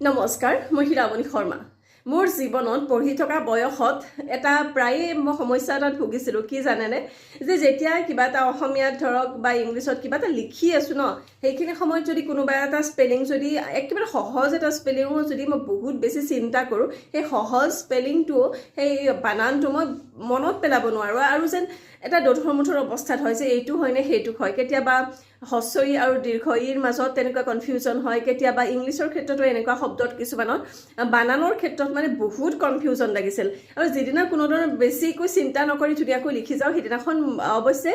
নমস্কাৰ মই হীৰামণি শৰ্মা। মোৰ জীৱনত পঢ়ি থকা বয়সত এটা প্ৰায়ে মই সমস্যা এটাত ভুগিছিলোঁ কি জানেনে? যে যেতিয়া কিবা এটা অসমীয়াত ধৰক বা ইংলিছত কিবা এটা লিখি আছোঁ ন সেইখিনি সময়ত যদি কোনোবা এটা স্পেলিং যদি একেবাৰে সহজ এটা স্পেলিঙো যদি মই বহুত বেছি চিন্তা কৰোঁ সেই সহজ স্পেলিংটো সেই বানানটো মই মনত পেলাব নোৱাৰোঁ। আৰু যেন এটা দোধৰ মুঠৰ অৱস্থাত হয় যে এইটো হয়নে সেইটো হয় কেতিয়াবা হস্ৰই আৰু দীৰ্ঘ ইৰ মাজত তেনেকুৱা কনফিউজন হয়। কেতিয়াবা ইংলিছৰ ক্ষেত্ৰতো এনেকুৱা শব্দত কিছুমানত বানানৰ ক্ষেত্ৰত মানে বহুত কনফিউজন লাগিছিল। আৰু যিদিনা কোনো ধৰণৰ বেছিকৈ চিন্তা নকৰি ধুনীয়াকৈ লিখি যাওঁ সেইদিনাখন অৱশ্যে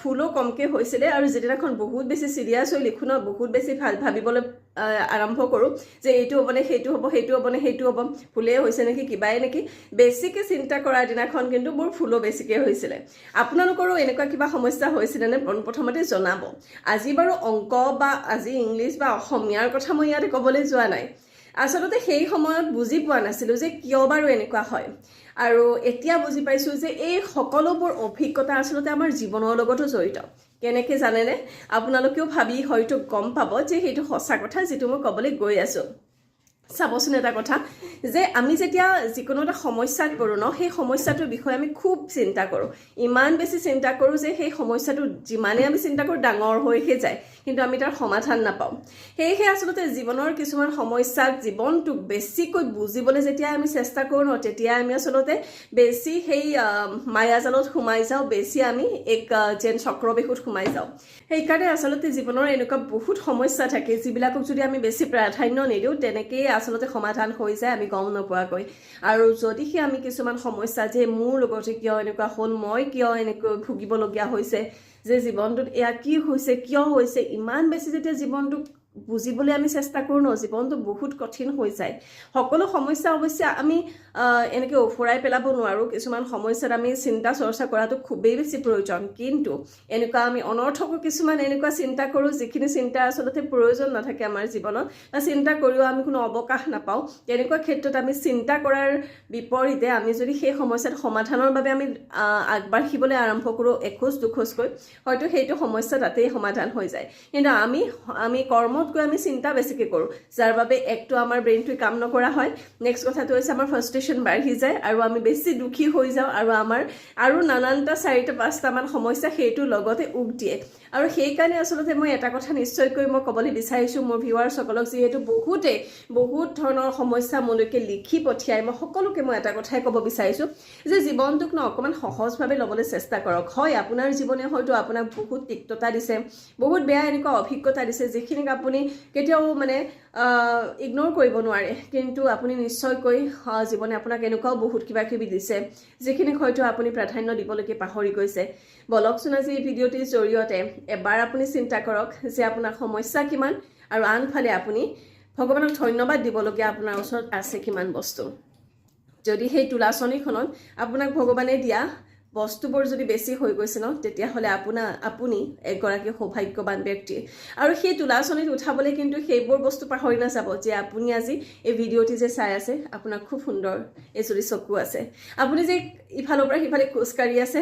ভুলো কমকৈ হৈছিলে। আৰু যিদিনাখন বহুত বেছি চিৰিয়াছ হৈ লিখোঁ ন বহুত বেছি ভাল ভাবিবলৈ আৰম্ভ কৰোঁ যে এইটো হ'বনে সেইটো হ'ব সেইটো হ'বনে সেইটো হ'ব ভুলেই হৈছে নেকি কিবাই নেকি বেছিকৈ চিন্তা কৰাৰ দিনাখন কিন্তু মোৰ ভুলো বেছিকৈ হৈছিলে। আপোনালোকৰো এনেকুৱা কিবা সমস্যা হৈছিলেনে প্ৰথমতে জনাব। আজি বাৰু অংক বা আজি ইংলিছ বা অসমীয়াৰ কথা মই ইয়াতে ক'বলৈ যোৱা নাই। আচলতে সেই সময়ত বুজি পোৱা নাছিলোঁ যে কিয় বাৰু এনেকুৱা হয়। আৰু এতিয়া বুজি পাইছোঁ যে এই সকলোবোৰ অভিজ্ঞতা আচলতে আমাৰ জীৱনৰ লগতো জড়িত। কেনেকৈ জানেনে? আপোনালোকেও ভাবি হয়তো গম পাব যে সেইটো সঁচা কথা যিটো মই ক'বলৈ গৈ আছোঁ। চাবচোন এটা কথা যে আমি যেতিয়া যিকোনো এটা সমস্যাত পৰোঁ ন সেই সমস্যাটোৰ বিষয়ে আমি খুব চিন্তা কৰোঁ। ইমান বেছি চিন্তা কৰোঁ যে সেই সমস্যাটো যিমানেই আমি চিন্তা কৰোঁ ডাঙৰ হৈহে যায় কিন্তু আমি তাৰ সমাধান নাপাওঁ। সেয়েহে আচলতে জীৱনৰ কিছুমান সমস্যাক জীৱনটোক বেছিকৈ বুজিবলৈ যেতিয়া আমি চেষ্টা কৰোঁ ন তেতিয়া আমি আচলতে বেছি সেই মায়াজালত সোমাই যাওঁ বেছি আমি এক যেন চক্ৰবেহুত সোমাই যাওঁ। সেইকাৰণে আচলতে জীৱনৰ এনেকুৱা বহুত সমস্যা থাকে যিবিলাকক যদি আমি বেছি প্ৰাধান্য নিদিওঁ তেনেকেই আচলতে সমাধান হৈ যায় আমি গম নোপোৱাকৈ। আৰু যদিহে আমি কিছুমান সমস্যা যে মোৰ লগতে কিয় এনেকুৱা হ'ল মই কিয় এনেকৈ ভুগিবলগীয়া হৈছে যে জীৱনটোত এয়া কি হৈছে কিয় হৈছে ইমান বেছি যেতিয়া জীৱনটোক বুজিবলৈ আমি চেষ্টা কৰোঁ ন, জীৱনটো বহুত কঠিন হৈ যায়। সকলো সমস্যা অৱশ্যে আমি এনেকৈ ওফৰাই পেলাব নোৱাৰোঁ। কিছুমান সমস্যাত আমি চিন্তা চৰ্চা কৰাটো খুবেই বেছি প্ৰয়োজন। কিন্তু এনেকুৱা আমি অনৰ্থকো কিছুমান এনেকুৱা চিন্তা কৰোঁ, যিখিনি চিন্তা আচলতে প্ৰয়োজন নাথাকে আমাৰ জীৱনত। বা চিন্তা কৰিও আমি কোনো অৱকাশ নাপাওঁ। তেনেকুৱা ক্ষেত্ৰত আমি চিন্তা কৰাৰ বিপৰীতে আমি যদি সেই সমস্যাত সমাধানৰ বাবে আমি আগবাঢ়িবলৈ আৰম্ভ কৰোঁ এখোজ দুখোজকৈ, হয়তো সেইটো সমস্যা তাতেই সমাধান হৈ যায়। কিন্তু আমি আমি কৰ্মতকৈ আমি চিন্তা বেছিকৈ কৰোঁ। যাৰ বাবে একটো আমাৰ ব্ৰেইনটোৱে কাম নকৰা হয়। নেক্সট কথাটো হৈছে আমাৰ ফ্ৰাষ্ট্ৰেশ্যন বাঢ়ি যায় আৰু আমি বেছি দুখী হৈ যাওঁ আৰু আমাৰ আৰু নানানটা চাৰিটা, পাঁচটামান সমস্যা সেইটোৰ লগতে উক দিয়ে। আৰু সেইকাৰণে আচলতে মই এটা কথা নিশ্চয়কৈ মই ক'বলৈ বিচাৰিছোঁ, মোৰ ভিউৱাৰ্ছসকলক যিহেতু বহুতেই বহুত ধৰণৰ সমস্যা মোলৈকে লিখি পঠিয়াই, মই সকলোকে মই এটা কথাই ক'ব বিচাৰিছোঁ যে জীৱনটোক ন, অকণমান সহজভাৱে ল'বলৈ চেষ্টা কৰক। হয়, আপোনাৰ জীৱনে হয়তো আপোনাক বহুত তিক্ততা দিছে, বহুত বেয়া এনেকুৱা অভিজ্ঞতা দিছে, যিখিনিক আপুনি কেতিয়াও মানে ইগন'ৰ কৰিব নোৱাৰে। কিন্তু আপুনি নিশ্চয়কৈ জীৱনে আপোনাক এনেকুৱাও বহুত কিবা কিবি দিছে যিখিনিক হয়তো আপুনি প্ৰাধান্য দিবলৈকে পাহৰি গৈছে। বলকচোন আজি এই ভিডিঅ'টিৰ জৰিয়তে এবাৰ আপুনি চিন্তা কৰক যে আপোনাৰ সমস্যা কিমান আৰু আনফালে আপুনি ভগৱানক ধন্যবাদ দিবলগীয়া আপোনাৰ ওচৰত আছে কিমান বস্তু। যদি সেই তোলাচনীখনত আপোনাক ভগৱানে দিয়া বস্তুবোৰ যদি বেছি হৈ গৈছে ন, তেতিয়াহ'লে আপোনাৰ, আপুনি এগৰাকী সৌভাগ্যৱান ব্যক্তি। আৰু সেই তোলাচনীত উঠাবলৈ কিন্তু সেইবোৰ বস্তু পাহৰি নাযাব, যে আপুনি আজি এই ভিডিঅ'টি যে চাই আছে, আপোনাৰ খুব সুন্দৰ এজুৰি চকু আছে। আপুনি যে ইফালৰ পৰা সিফালে খোজকাঢ়ি আছে,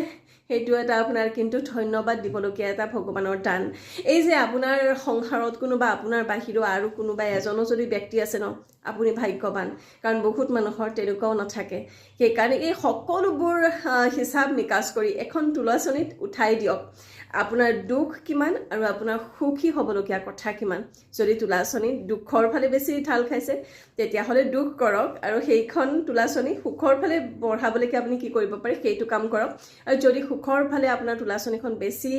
সেইটো এটা আপোনাৰ কিন্তু ধন্যবাদ দিবলগীয়া এটা ভগৱানৰ দান। এই যে আপোনাৰ সংসাৰত কোনোবা আপোনাৰ বাহিৰেও আৰু কোনোবা এজনো যদি ব্যক্তি আছে ন, আপুনি ভাগ্যৱান। কাৰণ বহুত মানুহৰ তেনেকুৱাও নাথাকে। সেইকাৰণে এই সকলোবোৰ হিচাপ নিকাচ কৰি এখন তোলাচনীত উঠাই দিয়ক। আপোনাৰ দুখ কিমান আৰু আপোনাৰ সুখী হ'বলগীয়া কথা কিমান? যদি তোলাচনীত দুখৰ ফালে বেছি ঢাল খাইছে, তেতিয়াহ'লে দুখ কৰক আৰু সেইখন তোলাচনী সুখৰ ফালে বঢ়াবলৈকে আপুনি কি কৰিব পাৰে, সেইটো কাম কৰক। আৰু যদি সুখৰ ফালে আপোনাৰ তোলাচনীখন বেছি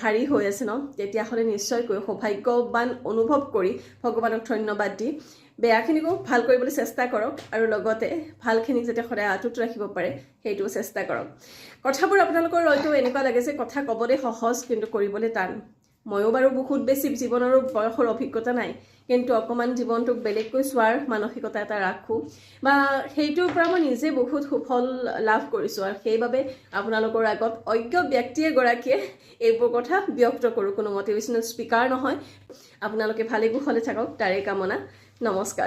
ভাৰী হৈ আছে ন, তেতিয়াহ'লে নিশ্চয়কৈ সৌভাগ্যৱান অনুভৱ কৰি ভগৱানক ধন্যবাদ দি বেয়াখিনিকো ভাল কৰিবলৈ চেষ্টা কৰক আৰু লগতে ভালখিনিক যাতে সদায় আঁতত ৰাখিব পাৰে সেইটোও চেষ্টা কৰক। কথাবোৰ আপোনালোকৰ হয়তো এনেকুৱা লাগে যে কথা ক'বলৈ সহজ কিন্তু কৰিবলৈ টান। ময়ো বাৰু বহুত বেছি জীৱনৰো বয়সৰ অভিজ্ঞতা নাই কিন্তু অকণমান জীৱনটোক বেলেগকৈ চোৱাৰ মানসিকতা এটা ৰাখোঁ। বা সেইটোৰ পৰা মই নিজে বহুত সুফল লাভ কৰিছোঁ আৰু সেইবাবে আপোনালোকৰ আগত অজ্ঞ ব্যক্তি এগৰাকীয়ে এইবোৰ কথা ব্যক্ত কৰোঁ। কোনো মটিভেশ্যনেল স্পীকাৰ নহয়। আপোনালোকে ভালে কুশলে থাকক। তাৰে কামনা। নমস্কাৰ।